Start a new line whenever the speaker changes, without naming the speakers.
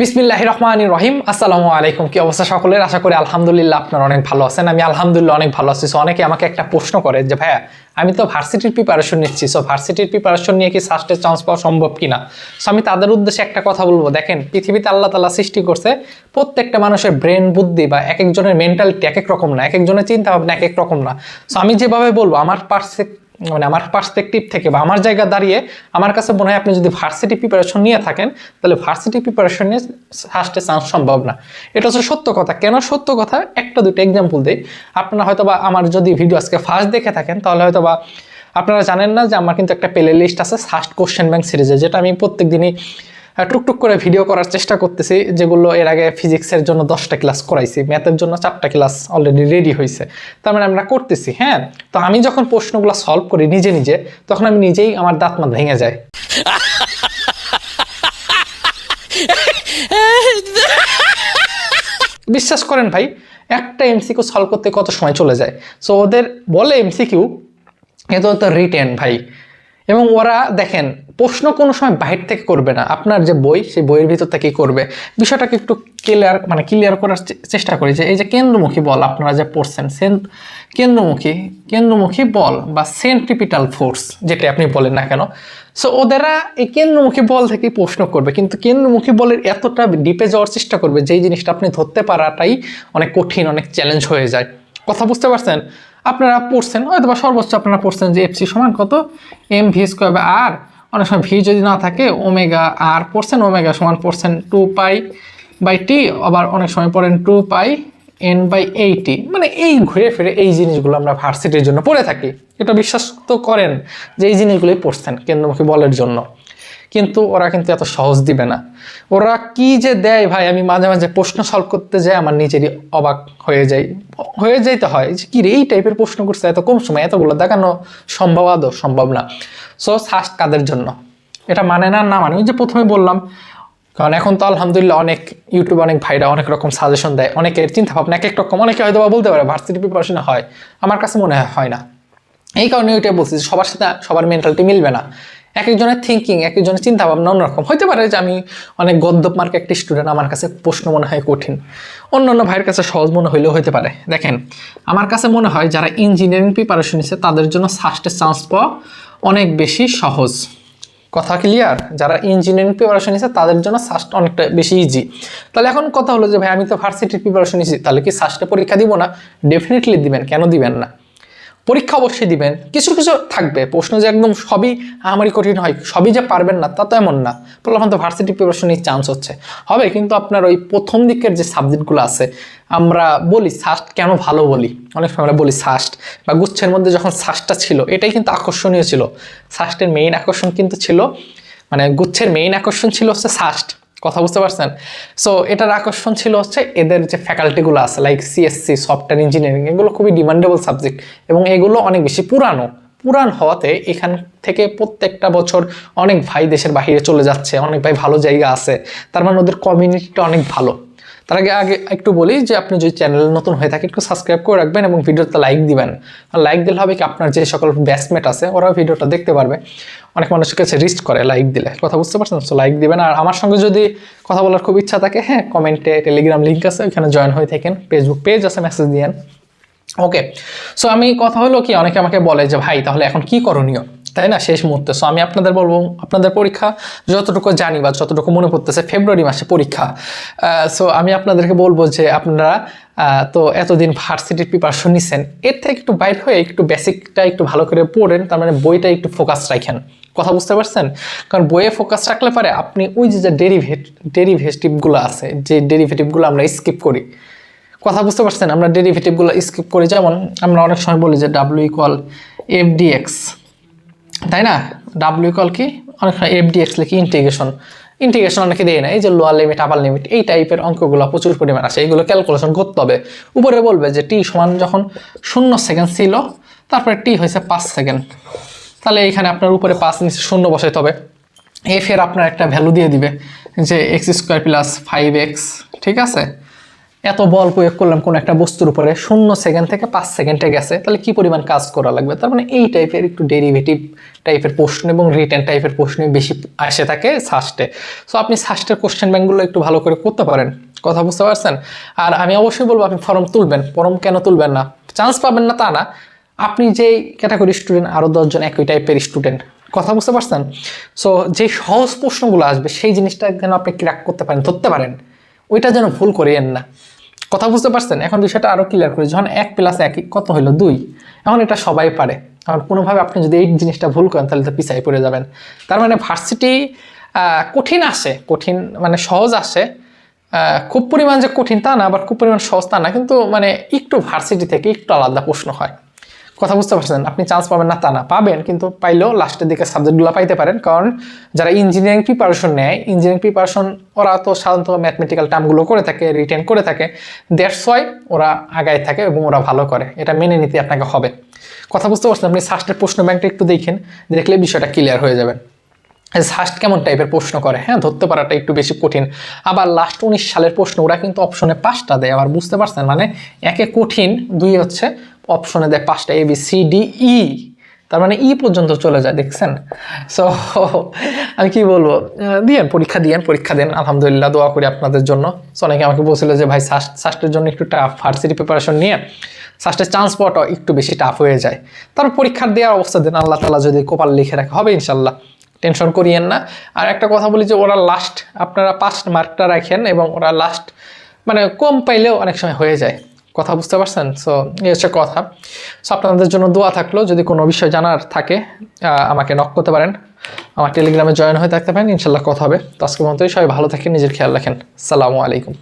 বিসমিল্লাহ রহমান রহিম। আসসালামু আলাইকুম। কি অবস্থা সকলের? আশা করি আলহামদুলিল্লাহ আপনারা অনেক ভালো আছেন। আমি আলহামদুলিল্লাহ অনেক ভালো আছি। সো অনেকে আমাকে একটা প্রশ্ন করে যে, ভাইয়া, আমি তো ভার্সিটির প্রিপারেশন নিচ্ছি। সো ভার্সিটির প্রিপারেশন নিয়ে কি সাস্টের চান্স পাওয়া সম্ভব কিনা? সো আমি তাদের উদ্দেশ্যে একটা কথা বলব। দেখেন, পৃথিবীতে আল্লাহ তালা সৃষ্টি করছে প্রত্যেকটা মানুষের ব্রেন বুদ্ধি বা এক একজনের মেন্টালিটি এক এক রকম না। এক একজনের চিন্তা ভাবনা এক এক রকম না। সো আমি যেভাবে বলব, আমার পার্সে মানে আমার পার্সপেক্টিভ থেকে বা আমার জায়গা দাঁড়িয়ে আমার কাছে মনে হয় আপনি যদি ভার্সিটি প্রিপারেশন নিয়ে থাকেন, তাহলে ভার্সিটি প্রিপারেশন নিয়ে ফার্স্টে চান্স সম্ভব না। এটা হচ্ছে সত্য কথা। কেন সত্য কথা? একটা দুটো এক্সাম্পল দিই। আপনারা হয়তো বা আমার যদি ভিডিও আজকে ফার্স্ট দেখে থাকেন, তাহলে হয়তো বা আপনারা জানেন না যে আমার কিন্তু একটা প্লে লিস্ট আছে ফার্স্ট কোশ্চেন ব্যাংক সিরিজে যেটা আমি প্রত্যেক দিনই টুকটুক করে ভিডিও করার চেষ্টা করতেছি, যেগুলো এর আগে ফিজিক্সের জন্য দশটা ক্লাস করাইছি ম্যাথের জন্য চারটা ক্লাস অলরেডি রেডি হয়েছে তার মানে আমরা করতেছি হ্যাঁ? তো আমি যখন প্রশ্নগুলো সলভ করি নিজে নিজে, তখন আমি নিজেই আমার দাঁত মাত ভেঙে যায়। বিশ্বাস করেন ভাই, একটা এমসিকিউ সলভ করতে কত সময় চলে যায়? সো ওদের বলে এমসিকিউ এত তো রিটেন ভাই। এবং ওরা দেখেন, প্রশ্ন কোনো সময় বাহির থেকে করবে না। আপনার যে বই, সেই বইয়ের ভিতর থেকেই করবে। বিষয়টাকে একটু ক্লিয়ার মানে ক্লিয়ার করার চেষ্টা করি যে, এই যে কেন্দ্রমুখী বল আপনারা যে পড়ছেন সেন কেন্দ্রমুখী কেন্দ্রমুখী বল বা সেন্ট্রিপিটাল ফোর্স যেটা আপনি বলেন না কেন। সো ওদেরা এই কেন্দ্রমুখী বল থেকেই প্রশ্ন করবে। কিন্তু কেন্দ্রমুখী বলের এতটা ডিপে যাওয়ার চেষ্টা করবে, যেই জিনিসটা আপনি ধরতে পারাটাই অনেক কঠিন, অনেক চ্যালেঞ্জ হয়ে যায়। কথা বুঝতে পারছেন? আপনারা পড়ছেন হয়তো বা সর্বোচ্চ আপনারা পড়ছেন যে এফসি সমান কত? এম ভি স্কোয়ার বা আর অনেক সময় ভি যদি না থাকে ওমেগা আর পড়ছেন ওমেগা সমান পড়ছেন টু পাই বাই টি আবার অনেক সময় পড়েন two pi N by eighty মানে এই ঘুরে ফিরে এই জিনিসগুলো আমরা ভার্সিটির জন্য পড়ে থাকি। এটা বিশ্বাস তো করেন যে এই জিনিসগুলোই পড়ছেন কেন্দ্রমুখী বলের জন্য। কিন্তু ওরা কিন্তু এত সহজ দিবে না। ওরা কি যে দেয় ভাই? আমি মাঝে মাঝে প্রশ্ন সলভ করতে যাই, আমার নিজেরই অবাক হয়ে যাই। হয়ে যাইতে হয় যে কি রে এই টাইপের প্রশ্ন করছে, এত কম সময় এতগুলো দেখানো সম্ভব আদৌ? সম্ভব না। সো সাস্ট কাদের জন্য? এটা মানে না না মানে ওই যে প্রথমে বললাম, কারণ এখন তো আলহামদুলিল্লাহ অনেক ইউটিউবে অনেক ভাইরা অনেক রকম সাজেশন দেয়, অনেকের চিন্তা ভাবনা এক এক রকম, অনেকে হয়তো বা বলতে পারে ভার্সিটি প্রিপারেশন হয়, আমার কাছে মনে হয় না। এই কারণে ওইটাই বলছি সবার সাথে, সবার মেন্টালিটি মিলবে না। এক একজনের থিঙ্কিং এক একজনের চিন্তা ভাবনা অন্যরকম। হতে পারে যে আমি অনেক গদ্যপ মার্ক একটি স্টুডেন্ট আমার কাছে প্রশ্ন মনে হয় কঠিন। অন্য অন্য ভাইয়ের কাছে সহজ মনে হইলেও হতে পারে। দেখেন, আমার কাছে মনে হয় যারা ইঞ্জিনিয়ারিং প্রিপারেশন নিচ্ছে তাদের জন্য সাস্টের চান্স পাওয়া অনেক বেশি সহজ। কথা ক্লিয়ার যারা ইঞ্জিনিয়ারিং প্রিপারেশন নিচ্ছে তাদের জন্য সাস্ট অনেকটা বেশি ইজি তাহলে এখন কথা হলো যে, ভাই, আমি তো ভার্সিটির প্রিপারেশন নিচ্ছি তাহলে কি সাস্টে পরীক্ষা দিব না? ডেফিনেটলি দিবেন। কেন দিবেন না? পরীক্ষা অবশ্যই দিবেন। কিছু কিছু থাকবে। প্রশ্ন যে একদম সবই আমারই কঠিন হয়, সবই যে পারবেন না, তা তো এমন না। বললাম তো ভার্সিটি প্রিপারেশনের চান্স হচ্ছে। হবে কিন্তু আপনার ওই প্রথম দিকের যে সাবজেক্টগুলো আছে, আমরা বলি সাস্ট কেন ভালো বলি? অনেক সময় আমরা বলি সাস্ট বা গুচ্ছের মধ্যে যখন সাস্টটা ছিল, এটাই কিন্তু আকর্ষণীয় ছিল। সাস্টের মেইন আকর্ষণ কিন্তু ছিল মানে গুচ্ছের মেইন আকর্ষণ ছিল হচ্ছে সাস্ট কথা বুঝতে পারছেন? সো এটার আকর্ষণ ছিল হচ্ছে এদের যে ফ্যাকাল্টিগুলো আছে লাইক সিএসসি সফটওয়্যার ইঞ্জিনিয়ারিং এগুলো খুবই ডিমান্ডেবল সাবজেক্ট এবং এগুলো অনেক বেশি পুরানো। পুরান হওয়াতে এখান থেকে প্রত্যেকটা বছর অনেক ভাই দেশের বাহিরে চলে যাচ্ছে, অনেক ভাই ভালো জায়গা আছে, তার মানে ওদের কমিউনিটিটা অনেক ভালো। তার আগে আগে একটু বলি যে আপনি যদি চ্যানেল নতুন হয়ে থাকে, একটু সাবস্ক্রাইব করে রাখবেন এবং ভিডিওতে লাইক দিবেন। লাইক দিলে হবে কি, আপনার যে সকল ব্যাচমেট আছে ওরা ভিডিওটা দেখতে পারবে। অনেক মানুষের কাছে রিস্ট করে লাইক দিলে। কথা বুঝতে পারছেন? তো লাইক দিবেন। আর আমার সঙ্গে যদি কথা বলার খুব ইচ্ছা থাকে হ্যাঁ কমেন্টে টেলিগ্রাম লিঙ্ক আছে, ওইখানে জয়েন হয়ে থাকেন। ফেসবুক পেজ আছে মেসেজ দিয়েন। ওকে সো আমি কথা হলো কি, অনেকে আমাকে বলে যে, ভাই, তাহলে এখন কি করণীয়? তাই না? শেষ মুহূর্তে। সো আমি আপনাদের বলব, আপনাদের পরীক্ষা যতটুকু জানি বা যতটুকু মনে পড়তেছে ফেব্রুয়ারি মাসে পরীক্ষা। সো আমি আপনাদেরকে বলব যে, আপনারা তো এতদিন ভার্সিটির প্রিপারেশন নিচ্ছেন এর থেকে একটু বাইর হয়ে একটু বেসিকটা একটু ভালো করে পড়েন, তার মানে বইটা একটু ফোকাস রাখেন। কথা বুঝতে পারছেন? কারণ বইয়ে ফোকাস রাখলে পারে আপনি ওই যে ডেরিভেট ডেরিভেটিভগুলো আছে, যে ডেরিভেটিভগুলো আমরা স্কিপ করি কথা বুঝতে পারছেন, আমরা ডেরিভেটিভগুলো স্কিপ করি। যেমন আমরা অনেক সময় বলি যে ডাব্লিউ ইকুয়াল এফ ডিএক্স তাই না? ডাব্লিউ ইকুয়াল কি? অনেক সময় এফ ডিএক্স লিখি ইন্টিগ্রেশন ইন্টিগ্রেশন অনেকে দেয় না, এই যে লোয়ার লিমিট আপার লিমিট এই টাইপের অঙ্কগুলো প্রচুর পরিমাণ আছে এইগুলো ক্যালকুলেশন করতে হবে। উপরে বলবে যে টি সমান যখন শূন্য সেকেন্ড ছিল, তারপরে টি হয়েছে পাঁচ সেকেন্ড তাহলে এইখানে আপনার উপরে পাঁচ, নিচে শূন্য বসাইতে হবে। এফ এর আপনার একটা ভ্যালু দিয়ে দিবে, যে X square plus five X ঠিক আছে? এত বল প্রয়োগ করলাম কোনো একটা বস্তুর উপরে, শূন্য সেকেন্ড থেকে পাঁচ সেকেন্ডে গেছে, তাহলে কি পরিমাণ কাজ করা লাগবে? তার মানে এই টাইপের একটু ডেরিভেটিভ টাইপের প্রশ্ন এবং রিটেন টাইপের প্রশ্ন বেশি আসে থাকে সাস্টে সো আপনি সাস্টের কোশ্চেন ব্যাঙ্কগুলো একটু ভালো করে করতে পারেন, কথা বুঝতে পারছেন? আর আমি অবশ্যই বলব, আপনি ফর্ম তুলবেন, ফর্ম কেন তুলবেন না? চান্স পাবেন না তা না, আপনি যেই ক্যাটাগরি স্টুডেন্ট আরও দশজন একই টাইপের স্টুডেন্ট কথা বুঝতে পারছেন? সো যে সহজ প্রশ্নগুলো আসবে, সেই জিনিসটা যেন আপনি ক্র্যাক করতে পারেন, ধরতে পারেন। ওইটা যেন ভুল করিয়েন না। কথা বুঝতে পারছেন? এখন বিষয়টা আরও ক্লিয়ার করি। যখন এক প্লাস এক কত হইল? দুই। এখন এটা সবাই পারে। এখন কোনোভাবে আপনি যদি এই জিনিসটা ভুল করেন, তাহলে তো পিছাই পড়ে যাবেন। তার মানে ভার্সিটি কঠিন আসে। কঠিন মানে সহজ আসে। খুব পরিমাণ যে কঠিন তা না, আবার খুব পরিমাণ সহজ তা না। কিন্তু মানে একটু ভার্সিটি থেকে একটু আলাদা প্রশ্ন হয়। কথা বুঝতে পারছেন, আপনি চান্স পাবেন না তা না। পাবেন, কিন্তু পাইলেও লাস্টের দিকে সাবজেক্টগুলো পাইতে পারেন, কারণ যারা ইঞ্জিনিয়ারিং প্রিপারেশন নেয় ইঞ্জিনিয়ারিং প্রিপারেশন ওরা তো সাধারণত ম্যাথমেটিক্যাল টার্মগুলো করে থাকে রিটেন করে থাকে। দ্যাটস ওয়াই ওরা আগায় থাকে এবং ওরা ভালো করে। এটা মেনে নিতে আপনাকে হবে। কথা বুঝতে পারছেন আপনি? সাস্টের প্রশ্ন ব্যাংকটা একটু দেখেন, দেখলে বিষয়টা ক্লিয়ার হয়ে যাবে। ফার্স্ট কেমন টাইপের প্রশ্ন করে? হ্যাঁ ধরতে পারাটা একটু বেশি কঠিন। আবার লাস্ট উনিশ সালের প্রশ্ন, ওরা কিন্তু অপশনে পাঁচটা দেয়। আবার বুঝতে পারছেন? মানে একে কঠিন, দুই হচ্ছে অপশনে দেয় পাঁচটা A B C D E তার মানে ই পর্যন্ত চলে যায়, দেখছেন? সো আমি কি বলব? দিয়েন, পরীক্ষা দিয়েন, পরীক্ষা দেন। আলহামদুলিল্লাহ, দোয়া করি আপনাদের জন্য। সো অনেকে আমাকে বলছিল যে, ভাই সাস্ট সাস্টের জন্য একটু টাফ ভার্সিটি প্রিপারেশন নিয়ে সাস্টের চান্স পাওয়াটা একটু বেশি টাফ হয়ে যায়। তারপর পরীক্ষার দেওয়ার অবস্থা দেন। আল্লাহ তালা যদি কপাল লিখে রাখে, হবে ইনশাল্লাহ টেনশন করিয়েন না। আর একটা কথা বলি যে, ওরা লাস্ট আপনারা পাস মার্কটা রাখেন এবং ওরা লাস্ট মানে কম পাইলেও অনেক সময় হয়ে যায়। কথা বুঝতে পারছেন? সো এই হচ্ছে কথা। সো আপনাদের জন্য দোয়া থাকল, যদি কোনো বিষয় জানার থাকে আমাকে নক করতে পারেন। আমার টেলিগ্রামে জয়েন হয়ে থাকতে পারেন, ইনশাল্লাহ কথা হবে। তো আজকের মতোই সবাই ভালো থাকেন, নিজের খেয়াল রাখেন। সালামু আলাইকুম।